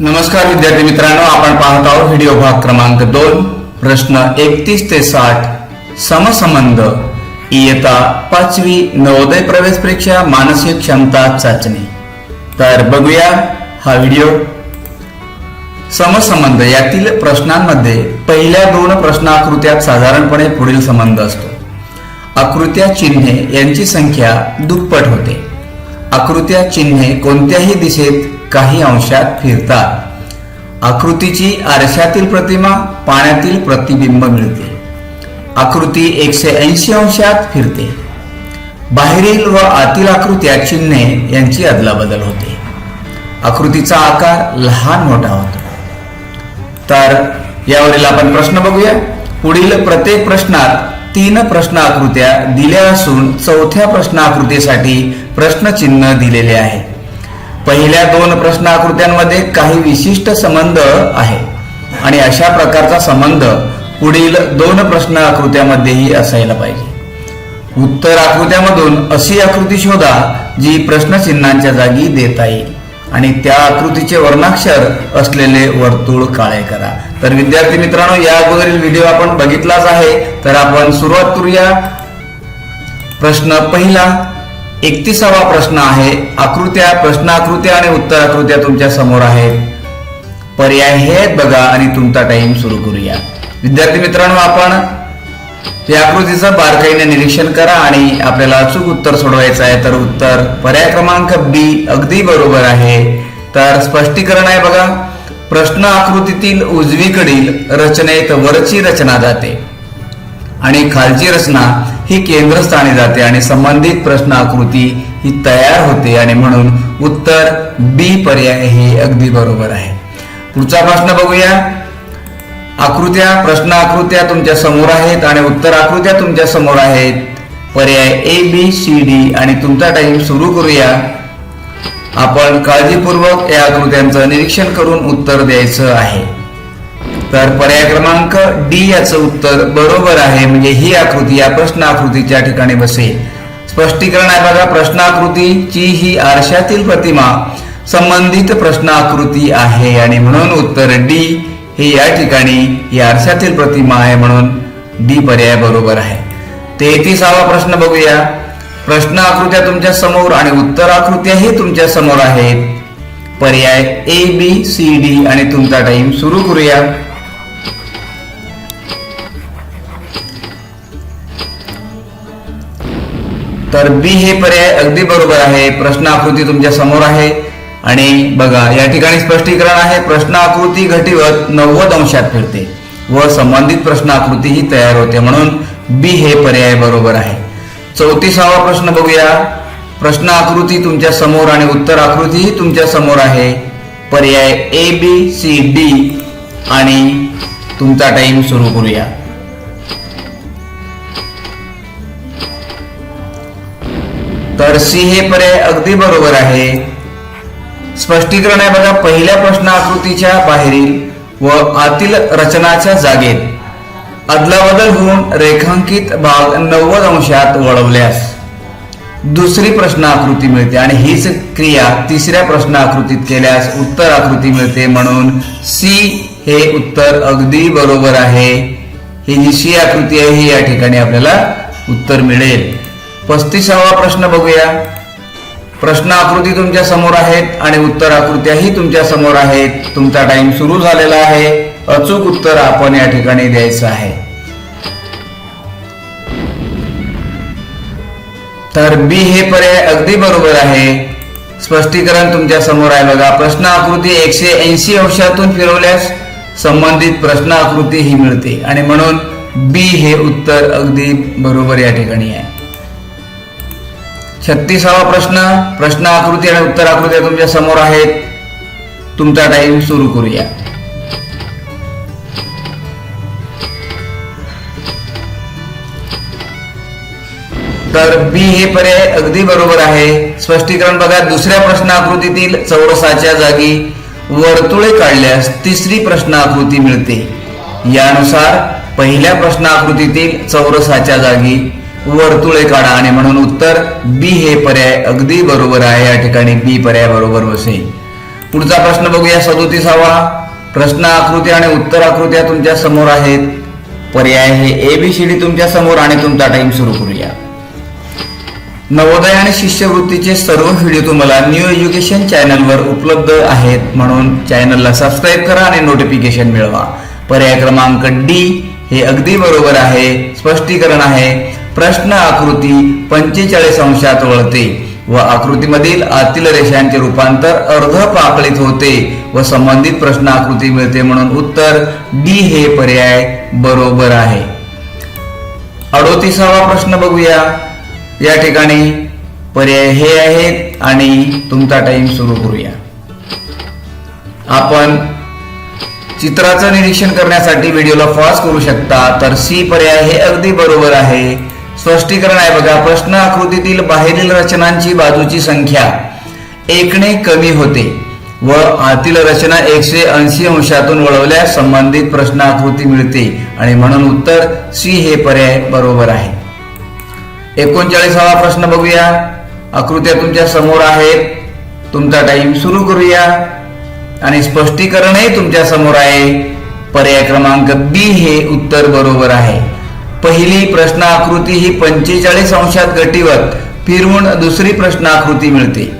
नमस्कार विद्यार्थी मित्रांनो आपण पाहत आहोत व्हिडिओ भाग क्रमांक दोन प्रश्न एकतीस ते साठ समसंबंध इयता पाचवी नवोदय प्रवेश परीक्षा मानसिक क्षमता चाचणी. तर बघूया हा व्हिडिओ. समसंबंध यातील प्रश्नांमध्ये पहिल्या दोन प्रश्नाकृत्यात साधारणपणे पुढील संबंध असतो. आकृत्या चिन्हे यांची संख्या दुप्पट होते. आकृत्या चिन्हे कोणत्याही दिशेत काही अंशात फिरतात. आकृतीची आरशातील प्रतिमा पाण्यातील प्रतिबिंब मिळते. आकृती एकशे ऐंशी अंशात फिरते. बाहेरील व आतील आकृत्या चिन्हे यांची अदलाबदल होते. आकृतीचा आकार लहान मोठा होतो. तर यावरील आपण प्रश्न बघूया. पुढील प्रत्येक प्रश्नात तीन प्रश्न आकृत्या दिल्या असून चौथ्या प्रश्न आकृतीसाठी प्रश्नचिन्ह दिलेले आहे. पहिल्या दोन प्रश्न आकृत्यांमध्ये काही विशिष्ट संबंध आहे आणि अशा प्रकारचा संबंध पुढील दोन प्रश्न आकृत्यामध्येही असायला पाहिजे. उत्तर आकृत्यामधून अशी आकृती शोधा जी प्रश्नचिन्हांच्या जागी देता येईल. आणि त्या आकृतीचे वर्णाक्षर असलेले वर्तुळ काळे करा. तर विद्यार्थी मित्रांनो या अगोदरील व्हिडिओ आपण बघितलाच आहे. तर आपण सुरुवात करूया. प्रश्न पहिला एकतीसावा प्रश्न आहे. आकृत्या प्रश्नाकृत्या आणि उत्तर आकृत्या तुमच्यासमोर आहेत पर्याय हे बघा आणि तुमचा टाइम सुरू करूया. विद्यार्थी मित्रांनो आपण या आकृतीचं बारकाईने निरीक्षण करा आणि आपल्याला अचूक उत्तर सोडवायचं आहे तर उत्तर पर्याय क्रमांक बी अगदी बरोबर आहे. तर स्पष्टीकरण आहे बघा प्रश्न आकृतीतील उजवीकडील रचनेत वरची रचना जाते आणि खालची रचना ही केंद्रस्थानी जाते आणि संबंधित प्रश्न आकृती ही तयार होते आणि म्हणून उत्तर बी पर्याय हे अगदी बरोबर आहे. पुढचा प्रश्न बघूया. आकृत्या प्रश्न आकृत्या तुमच्यासमोर आहेत आणि उत्तर आकृत्या तुमच्यासमोर आहेत. पर्याय ए बी सी डी आणि तुमचा टाइम सुरू करूया. आपण काळजीपूर्वक या आकृत्यांचं निरीक्षण करून उत्तर द्यायचं आहे. तर पर्याय क्रमांक डी याचं उत्तर बरोबर आहे म्हणजे ही आकृती या प्रश्न आकृतीच्या ठिकाणी बसेल. स्पष्टीकरण आहे बघा प्रश्न आकृतीची ही आरशातील प्रतिमा संबंधित प्रश्न आकृती आहे आणि म्हणून उत्तर डी हे या ठिकाणी या आरशातील प्रतिमा आहे म्हणून डी पर्याय बरोबर आहे. तेहतीसावा प्रश्न बघूया. प्रश्न आकृत्या तुमच्यासमोर आणि उत्तर आकृत्याही तुमच्यासमोर आहेत. पर्याय ए बी सी डी आणि तुमचा टाइम सुरू करूया. तर बी हे पर्याय अगदी बरोबर आहे. प्रश्न आकृती तुमच्यासमोर आहे. आणि बघा या ठिकाणी स्पष्टीकरण आहे प्रश्न आकृती घटीवत नव्वद अंशात फिरते व संबंधित प्रश्न आकृती ही तयार होते म्हणून बी हे पर्याय बरोबर आहे. चौतीसावा प्रश्न बघूया. प्रश्न आकृती तुमच्यासमोर आणि उत्तर आकृती ही तुमच्यासमोर आहे. पर्याय ए बी सी डी आणि तुमचा टाइम सुरू करूया. तर सी हे पर्याय अगदी बरोबर आहे. स्पष्टीकरण आहे बघा पहिल्या प्रश्न आकृतीच्या बाहेरील व आतील रचनाच्या जागेत अदलाबदल होऊन रेखांकित भाग नव्वद अंशात वळवल्यास दुसरी प्रश्न आकृती मिळते आणि हीच क्रिया तिसऱ्या प्रश्न आकृतीत केल्यास उत्तर आकृती मिळते. म्हणून सी हे उत्तर अगदी बरोबर आहे. ही जी सी आकृती आहे ही या ठिकाणी आपल्याला उत्तर मिळेल. पस्तीसावा प्रश्न बघूया. प्रश्न आकृती तुमच्यासमोर आहेत आणि उत्तर आकृत्याही तुमच्यासमोर आहेत. तुमचा टाइम सुरू झालेला आहे. अचूक उत्तर आपण या ठिकाणी द्यायचं आहे. तर बी हे पर्याय अगदी बरोबर आहे. स्पष्टीकरण तुमच्यासमोर आहे बघा. प्रश्न आकृती एकशे ऐंशी अंशातून फिरवल्यास संबंधित प्रश्न आकृती ही मिळते. आणि म्हणून बी हे उत्तर अगदी बरोबर या ठिकाणी आहे. छत्तीसावा प्रश्न प्रश्न आकृती आणि उत्तर आकृत्या तुमच्यासमोर आहेत. तुमचा टाइम सुरू करूया. तर बी हे पर्याय अगदी बरोबर आहे. स्पष्टीकरण बघा दुसऱ्या प्रश्न आकृतीतील चौरसाच्या जागी वर्तुळे काढल्यास तिसरी प्रश्न आकृती मिळते. यानुसार पहिल्या प्रश्न आकृतीतील चौरसाच्या जागी वर्तुळे काढा आणि म्हणून उत्तर बी हे पर्याय अगदी बरोबर आहे. या ठिकाणी बी पर्याय बरोबर बसेल पुढचा प्रश्न बघूया. सदोतीसावा. प्रश्न आकृती आणि उत्तर आकृत्या तुमच्यासमोर आहेत. पर्याय हे ए बी सी डी तुमच्यासमोर आणि तुमचा टाइम सुरू करूया. नवोदय आणि शिष्यवृत्तीचे सर्व व्हिडिओ तुम्हाला न्यू एज्युकेशन चॅनलवर उपलब्ध आहेत. म्हणून चॅनलला सबस्क्राईब करा आणि नोटिफिकेशन मिळवा. पर्याय क्रमांक डी हे अगदी बरोबर आहे. स्पष्टीकरण आहे. प्रश्न आकृती पंचेचाळीस अंशात वळते व आकृतीमधील आतील रेषांचे रूपांतर अर्ध पाकळीत होते व संबंधित प्रश्न आकृती मिळते म्हणून उत्तर डी हे पर्याय बरोबर आहे. अडोतीसावा प्रश्न बघूया. या ठिकाणी पर्याय हे आहेत आणि तुमचा टाइम सुरू करूया. आपण चित्राचं निरीक्षण करण्यासाठी व्हिडिओला पॉज करू शकता तर सी पर्याय हे अगदी बरोबर आहे. स्पष्टीकरण आहे बघा. प्रश्न आकृतीतील बाहेरील रचनांची बाजूची संख्या एकने कमी होते व आतील रचना एकशे ऐंशी अंशातून वळवल्यास संबंधित प्रश्न आकृती मिळते आणि म्हणून उत्तर सी हे पर्याय बरोबर आहे. एकोणचाळीसावा प्रश्न बघूया. आकृत्या तुमच्यासमोर आहेत. तुमचा टाइम सुरू करूया. आणि स्पष्टीकरणही तुमच्यासमोर आहे. पर्याय क्रमांक बी हे उत्तर बरोबर आहे. पहिली प्रश्न आकृती ही पंचेचाळीस अंशात गटीवर फिरवून दुसरी प्रश्न आकृती मिळते.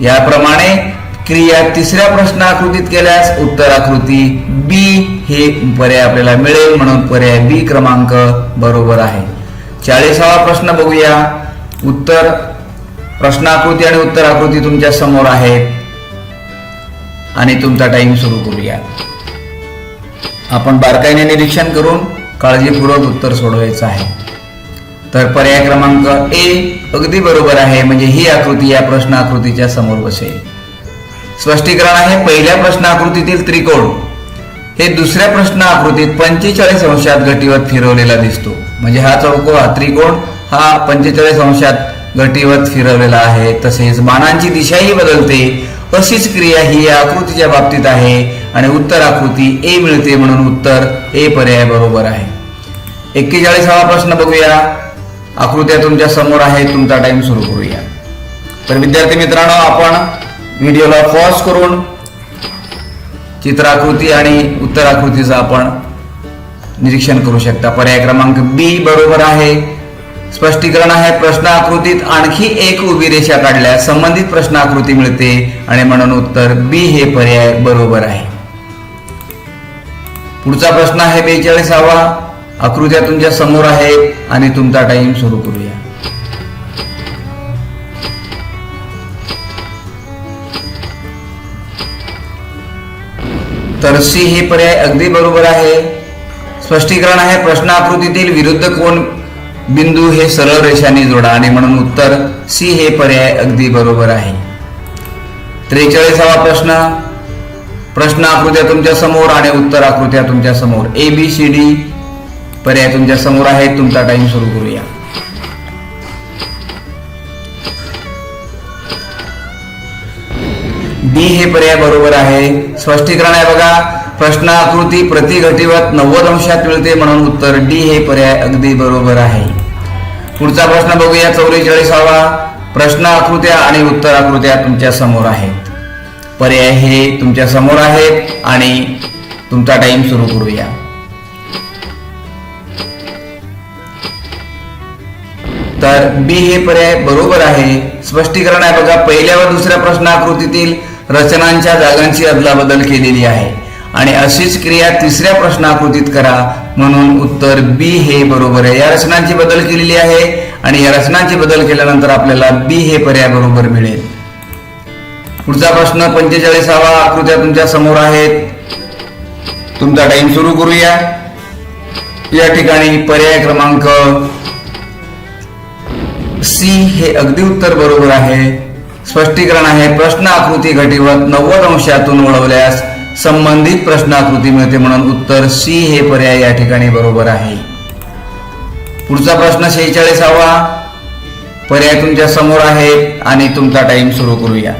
याप्रमाणे क्रिया तिसऱ्या प्रश्न आकृतीत केल्यास उत्तर आकृती बी हे पर्याय आपल्याला मिळेल म्हणून पर्याय बी क्रमांक बरोबर आहे. चाळीसावा प्रश्न बघूया. उत्तर प्रश्नाकृती आणि उत्तर आकृती तुमच्यासमोर आहेत आणि तुमचा टाइम सुरू करूया. आपण बारकाईने निरीक्षण करून काळजीपूर्वक उत्तर सोडवायचं आहे. तर पर्याय क्रमांक ए अगदी बरोबर आहे म्हणजे ही आकृती या प्रश्न आकृतीच्या समोर बसेल. स्पष्टीकरण आहे पहिल्या प्रश्न आकृतीतील त्रिकोण. हे दुसऱ्या प्रश्न आकृतीत पंचेचाळीस अंशात गटीवत फिरवलेला दिसतो. म्हणजे हा चौको हा त्रिकोण हा पंचेचाळीस अंशात गटीवत फिरवलेला आहे. तसेच बाणांची दिशाही बदलते. अशीच क्रिया ही या आकृतीच्या बाबतीत आहे आणि उत्तर आकृती ए मिळते म्हणून उत्तर ए पर्याय बरोबर आहे. एक्केचाळीसावा प्रश्न बघूया. आकृत्या तुमच्यासमोर आहे तुमचा टाइम सुरू करूया. तर विद्यार्थी मित्रांनो आपण व्हिडिओला पॉज करून चित्राकृती आणि उत्तर आकृतीचं आपण निरीक्षण करू शकता. पर्याय क्रमांक बी बरोबर आहे. स्पष्टीकरण आहे प्रश्न आकृतीत आणखी एक उभी रेषा काढल्यास संबंधित प्रश्न आकृती मिळते आणि म्हणून उत्तर बी हे पर्याय बरोबर आहे. पुढचा प्रश्न आहे बेचाळीसावा. आकृत्या तुमच्यासमोर आहेत आणि तुमचा टाइम सुरू करूया. तर सी हे पर्याय अगदी बरोबर आहे. स्पष्टीकरण आहे प्रश्न आकृतीतील विरुद्ध कोण बिंदू हे सरळ रेषाने जोडा आणि म्हणून उत्तर सी हे पर्याय अगदी बरोबर आहे. त्रेचाळीसावा प्रश्न. प्रश्न आकृत्या तुमच्यासमोर आणि उत्तर आकृत्या तुमच्यासमोर. ए बी सी डी पर्याय तुमच्यासमोर आहे तुमचा टाइम सुरू करूया. डी हे पर्याय बरोबर आहे. स्पष्टीकरण आहे बघा. प्रश्न आकृती प्रति नव्वद अंशात मिळते म्हणून उत्तर डी हे पर्याय अगदी बरोबर आहे. पुढचा प्रश्न बघूया चौवेचाळीसावा. प्रश्न आकृत्या आणि उत्तर आकृत्या तुमच्यासमोर आहेत. पर्याय हे तुमच्यासमोर आहेत आणि तुमचा टाइम सुरू करूया. तर बी हे पर्याय बरोबर आहे. स्पष्टीकरण आहे बघा पहिल्या व दुसऱ्या प्रश्न आकृतीतील रचनांच्या जागांची अदलाबदल केलेली आहे. आणि अशीच क्रिया तिसऱ्या प्रश्न आकृतीत करा म्हणून उत्तर बी हे बरोबर आहे. या रचनांची बदल केलेली आहे आणि या रचनांची बदल केल्यानंतर आपल्याला बी हे पर्याय बरोबर मिळेल. पुढचा प्रश्न पंचेचाळीसावा आकृत्या तुमच्यासमोर आहेत. तुमचा टाइम सुरू करूया. या ठिकाणी पर्याय क्रमांक सी हे अगदी उत्तर बरोबर आहे. स्पष्टीकरण आहे प्रश्न आकृती घटीवत नव्वद अंशातून वळवल्यास संबंधित प्रश्न आकृती मिळते म्हणून उत्तर सी हे पर्याय या ठिकाणी बरोबर आहे. पुढचा प्रश्न शेहेचाळीसावा. पर्याय तुमच्यासमोर आहे आणि तुमचा टाइम सुरू करूया.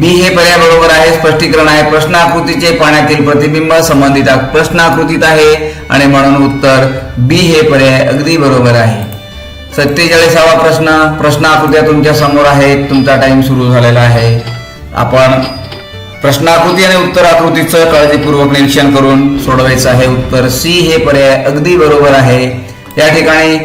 बी हे पर्याय बरोबर आहे स्पष्टीकरण आहे. प्रश्नाकृतीचे पाण्यातील प्रतिबिंब संबंधित प्रश्नाकृतीत आहे आणि म्हणून उत्तर बी हे पर्याय अगदी बरोबर आहे. सत्तेचाळीसावा प्रश्न प्रश्नाकृत्या तुमच्यासमोर आहेत तुमचा टाइम सुरू झालेला आहे. आपण प्रश्नाकृती आणि उत्तर आकृतीचं काळजीपूर्वक निरीक्षण करून सोडवायचं आहे. उत्तर सी हे पर्याय अगदी बरोबर आहे. या ठिकाणी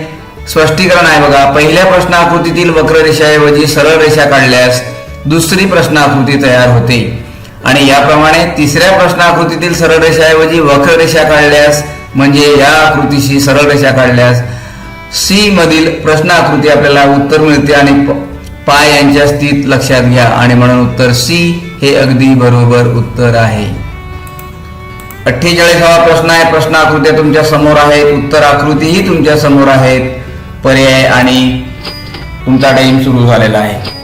स्पष्टीकरण आहे बघा. पहिल्या प्रश्नाकृतीतील वक्ररेषाऐवजी सरळ रेषा काढल्यास दुसरी प्रश्नाकृती तयार होते. आणि याप्रमाणे तिसऱ्या प्रश्न आकृतीतील सरळ रेषाऐवजी वक्ररेषा काढल्यास म्हणजे या आकृतीशी सरळ रेषा काढल्यास सी मधील प्रश्न आकृती आपल्याला उत्तर मिळते आणि पाय यांच्या स्थित लक्षात घ्या. आणि म्हणून उत्तर सी हे अगदी बरोबर उत्तर आहे. अठ्ठेचाळीसावा प्रश्न आहे. प्रश्न आकृत्या तुमच्यासमोर आहेत. उत्तर आकृतीही तुमच्यासमोर आहेत. पर्याय आणि तुमचा टाइम सुरू झालेला आहे.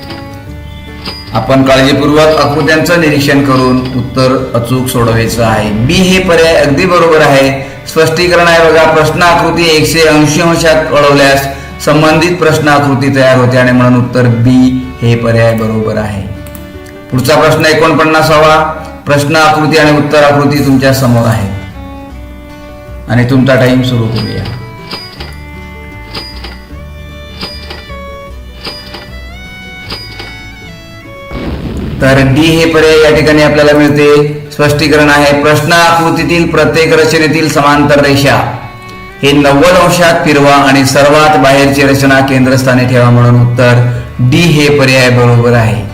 आपण काळजीपूर्वक आकृत्यांचं निरीक्षण करून उत्तर अचूक सोडवायचं आहे. बी हे पर्याय अगदी बरोबर आहे. स्पष्टीकरण आहे बघा प्रश्न आकृती एकशे ऐंशी अंशात कळवल्यास संबंधित प्रश्न आकृती तयार होते आणि म्हणून उत्तर बी हे पर्याय बरोबर आहे. पुढचा प्रश्न एकोणपन्नासावा. प्रश्न आकृती आणि उत्तर आकृती तुमच्यासमोर आहे आणि तुमचा टाइम सुरू करूया. तर डी हे पर्याय या ठिकाणी आपल्याला मिळते. स्पष्टीकरण आहे प्रश्न आकृतीतील प्रत्येक रचनेतील समांतर रेषा. हे नव्वद अंशात फिरवा आणि सर्वात बाहेरची रचना केंद्रस्थानी ठेवा म्हणून उत्तर डी हे पर्याय बरोबर आहे.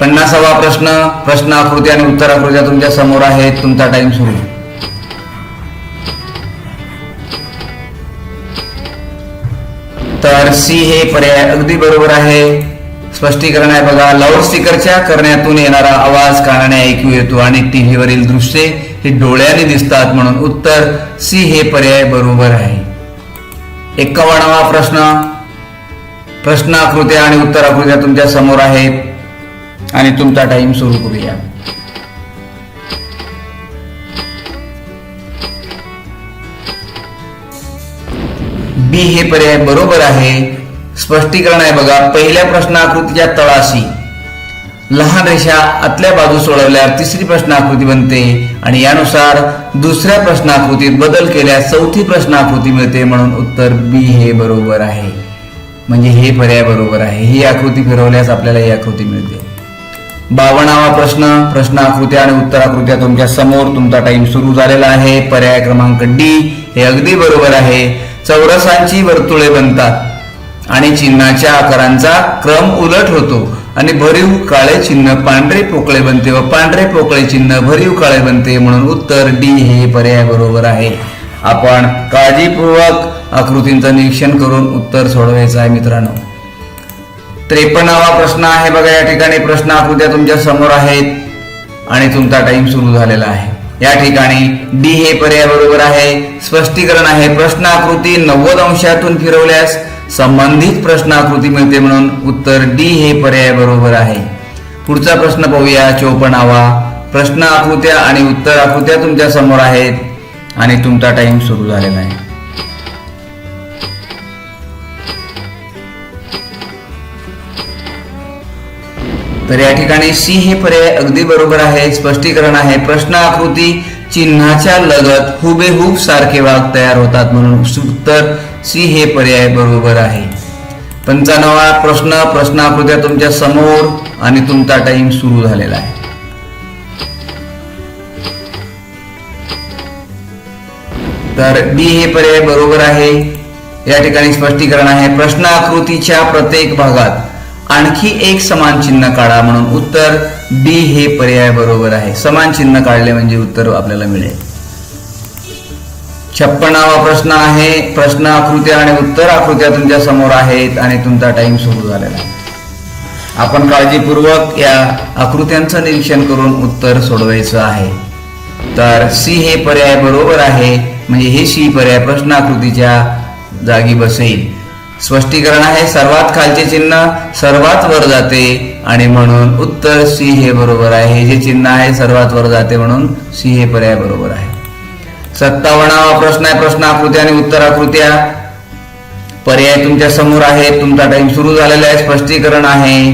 पन्नासावा प्रश्न प्रश्न आकृती आणि उत्तर आकृत्या तुमच्यासमोर आहेत तुमचा टाइम सुरू तर सी हे पर्याय अगदी बरोबर आहे. स्पष्टीकरण आहे बघा लाऊडस्पीकरच्या करण्यातून येणारा आवाज कानाने ऐकू येतो आणि टीव्हीवरील दृश्ये हे डोळ्याने दिसतात म्हणून उत्तर सी हे पर्याय बरोबर आहे. एक्कावन्नावा प्रश्न. प्रश्न आकृत्या आणि उत्तर आकृत्या तुमच्यासमोर आहेत आणि तुमचा टाइम सुरू करूया. बी हे पर्याय बरोबर आहे. स्पष्टीकरण आहे बघा. पहिल्या प्रश्न आकृतीच्या तळाशी लहान रेषा आतल्या बाजूस सोडवल्यावर तिसरी प्रश्न आकृती बनते आणि यानुसार दुसऱ्या प्रश्न आकृतीत बदल केल्यास चौथी प्रश्न आकृती मिळते म्हणून उत्तर बी हे बरोबर आहे. म्हणजे हे पर्याय बरोबर आहे. ही आकृती फिरवल्यास आपल्याला ही आकृती मिळते. बावनावा प्रश्न प्रश्न आकृत्या आणि उत्तर आकृत्या तुमच्यासमोर तुमचा टाइम सुरू झालेला आहे. पर्याय क्रमांक डी हे अगदी बरोबर आहे. चौरसांची वर्तुळे बनतात. आणि चिन्हाच्या आकारांचा क्रम उलट होतो. आणि भरीव काळे चिन्ह पांढरे पोकळे बनते व पांढरे पोकळे चिन्ह भरीव काळे बनते म्हणून उत्तर डी हे पर्याय बरोबर आहे. आपण काळजीपूर्वक आकृतींचं निरीक्षण करून उत्तर सोडवायचं आहे मित्रांनो. त्रेपन्नावा प्रश्न आहे बघा या ठिकाणी. प्रश्न आकृत्या तुमच्यासमोर आहेत आणि तुमचा टाइम सुरू झालेला आहे. या ठिकाणी डी हे पर्याय बरोबर आहे. स्पष्टीकरण आहे. प्रश्न आकृती नव्वद अंशातून फिरवल्यास संबंधित प्रश्न आकृती मिळते म्हणून उत्तर डी हे पर्याय बरोबर आहे. पुढचा प्रश्न पाहूया चोपणावा. प्रश्न आकृत्या आणि उत्तर आकृत्या तुमच्यासमोर आहेत आणि तुमचा टाइम सुरू झालेला आहे. तर या ठिकाणी सी हे पर्याय अगदी बरोबर आहे स्पष्टीकरण आहे. प्रश्न आकृती चिन्हाच्या लगत हुबेहूब सारखे वाघ तयार होतात म्हणून उत्तर सी हे पर्याय बरोबर आहे. पंचाण्णवा प्रश्न प्रश्नाकृत्या तुमच्यासमोर आणि तुमचा टाइम सुरू झालेला आहे. तर डी हे पर्याय बरोबर आहे. या ठिकाणी स्पष्टीकरण आहे. प्रश्न आकृतीच्या प्रत्येक भागात आणखी एक समान चिन्ह काढा म्हणून उत्तर डी हे पर्याय बरोबर आहे. समान चिन्ह काढले म्हणजे उत्तर आपल्याला मिळेल. छप्पनावा प्रश्न आहे. प्रश्न आकृत्या आणि उत्तर आकृत्या तुमच्यासमोर आहेत आणि तुमचा टाइम सुरू झालेला आहे. आपण काळजीपूर्वक या आकृत्यांचं निरीक्षण करून उत्तर सोडवायचं आहे. तर सी हे पर्याय बरोबर आहे. म्हणजे हे सी पर्याय प्रश्न आकृतीच्या जागी बसेल. स्पष्टीकरण आहे सर्वात खालचे चिन्ह सर्वात वर जाते आणि म्हणून उत्तर सी हे बरोबर आहे. हे जे चिन्ह आहे सर्वात वर जाते म्हणून सी हे पर्याय बरोबर सत्तावन्नावा प्रश्न आहे प्रश्न आकृत्या आणि उत्तर आकृत्या पर्याय तुमच्यासमोर आहे तुमचा टाइम सुरू झालेला आहे स्पष्टीकरण आहे.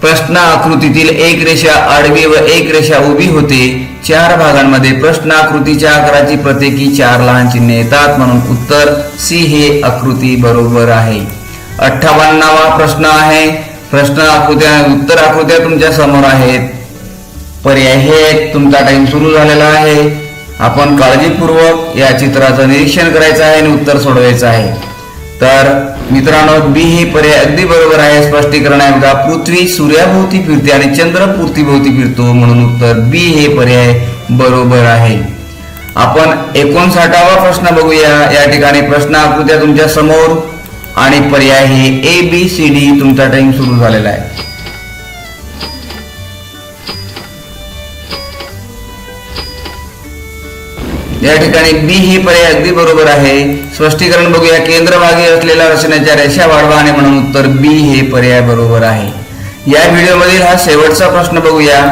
प्रश्न आकृतीतील एक रेषा आडवी व एक रेषा उभी होते. चार भागांमध्ये प्रश्न आकृतीच्या आकाराची प्रत्येकी चार लहान चिन्हे येतात म्हणून उत्तर सी हे आकृती बरोबर आहे. अठ्ठावन्नावा प्रश्न आहे. प्रश्न आकृत्या उत्तर आकृत्या तुमच्यासमोर आहेत. पर्याय हे तुमचा टाइम सुरू झालेला आहे. आपण काळजीपूर्वक या चित्राचं निरीक्षण करायचं आहे आणि उत्तर सोडवायचं आहे. तर मित्रांनो बी हे पर्याय अगदी बरोबर आहे स्पष्टीकरण आहे. का पृथ्वी सूर्याभोवती फिरते आणि चंद्र पृथ्वीभोवती फिरतो म्हणून उत्तर बी हे पर्याय बरोबर आहे. आपण एकोणसाठावा प्रश्न बघूया. या ठिकाणी प्रश्न आकृत्या तुमच्यासमोर आणि पर्याय हे ए बी सी डी तुमचा टाइम सुरू झालेला आहे. या ठिकाणी बी ही पर्याय अगदी बरोबर आहे. स्पष्टीकरण बघूया केंद्रभागी असलेल्या रचनेच्या रेषा वाढवा आणि म्हणून उत्तर बी हे पर्याय बरोबर आहे. या व्हिडिओमधील हा शेवटचा प्रश्न बघूया.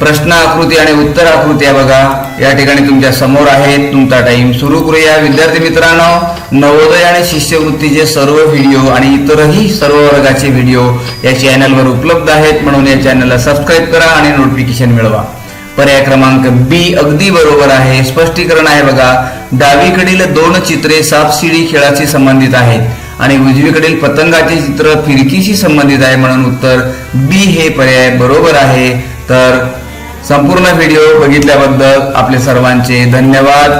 प्रश्न आकृती आणि उत्तर आकृत्या बघा. या ठिकाणी तुमच्यासमोर आहेत तुमचा टाइम सुरू करूया. विद्यार्थी मित्रांनो नवोदय आणि शिष्यवृत्तीचे सर्व व्हिडिओ आणि इतरही सर्व वर्गाचे व्हिडिओ या चॅनलवर उपलब्ध आहेत म्हणून या चॅनलला सबस्क्राईब करा आणि नोटिफिकेशन मिळवा. पर्याय क्रमांक बी अगदी बरोबर आहे. स्पष्टीकरण आहे बघा. डावीकडील दोन चित्रे सापशिडी खेळाशी संबंधित आहेत आणि उजवीकडील पतंगाचे चित्र फिरकीशी संबंधित आहे म्हणून उत्तर बी हे पर्याय बरोबर आहे. तर संपूर्ण व्हिडिओ बघितल्याबद्दल आपले सर्वांचे धन्यवाद.